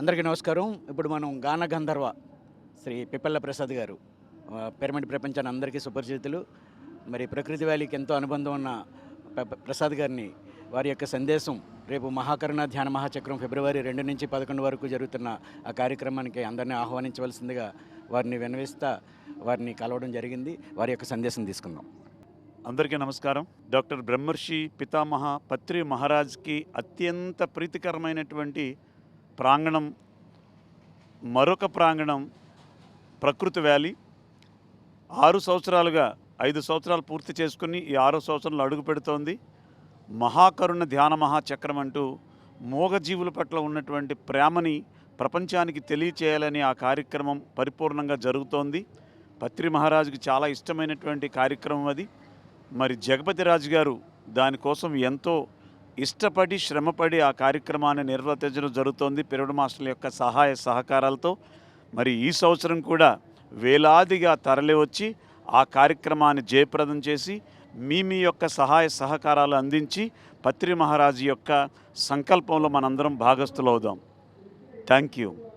అందరికీ నమస్కారం. ఇప్పుడు మనం గాన గంధర్వ శ్రీ పిప్పల్ల ప్రసాద్ గారు పిరమిడ్ ప్రపంచాన్ని అందరికీ సుపరిచితులు. మరి ప్రకృతి వ్యాలీకి ఎంతో అనుబంధం ఉన్న ప్రసాద్ గారిని వారి యొక్క సందేశం రేపు మహాకరుణ ధ్యాన మహాచక్రం ఫిబ్రవరి రెండు నుంచి పదకొండు వరకు జరుగుతున్న ఆ కార్యక్రమానికి అందరినీ ఆహ్వానించవలసిందిగా వారిని వినవిస్తా వారిని కలవడం జరిగింది. వారి యొక్క సందేశం తీసుకుందాం. అందరికీ నమస్కారం. డాక్టర్ బ్రహ్మర్షి పితామహ పత్రి మహారాజ్కి అత్యంత ప్రీతికరమైనటువంటి ప్రాంగణం మరొక ప్రాంగణం ప్రకృతి వ్యాలీ. ఆరు సంవత్సరాలుగా ఐదు సంవత్సరాలు పూర్తి చేసుకుని ఈ ఆరో సంవత్సరంలో అడుగు పెడుతోంది. మహాకరుణ ధ్యాన మహాచక్రం అంటూ మూగజీవుల పట్ల ఉన్నటువంటి ప్రేమని ప్రపంచానికి తెలియచేయాలని ఆ కార్యక్రమం పరిపూర్ణంగా జరుగుతోంది. పత్రి మహారాజుకి చాలా ఇష్టమైనటువంటి కార్యక్రమం అది. మరి జగపతి రాజు గారు దానికోసం ఎంతో ఇష్టపడి శ్రమపడి ఆ కార్యక్రమాన్ని నిర్వర్తించడం జరుగుతోంది. పిరమిడ్ మాస్టర్ల యొక్క సహాయ సహకారాలతో. మరి ఈ సంవత్సరం కూడా వేలాదిగా తరలి వచ్చి ఆ కార్యక్రమాన్ని జయప్రదం చేసి మీ మీ యొక్క సహాయ సహకారాలు అందించి పత్రి మహారాజు యొక్క సంకల్పంలో మనందరం భాగస్థులవుదాం. Thank you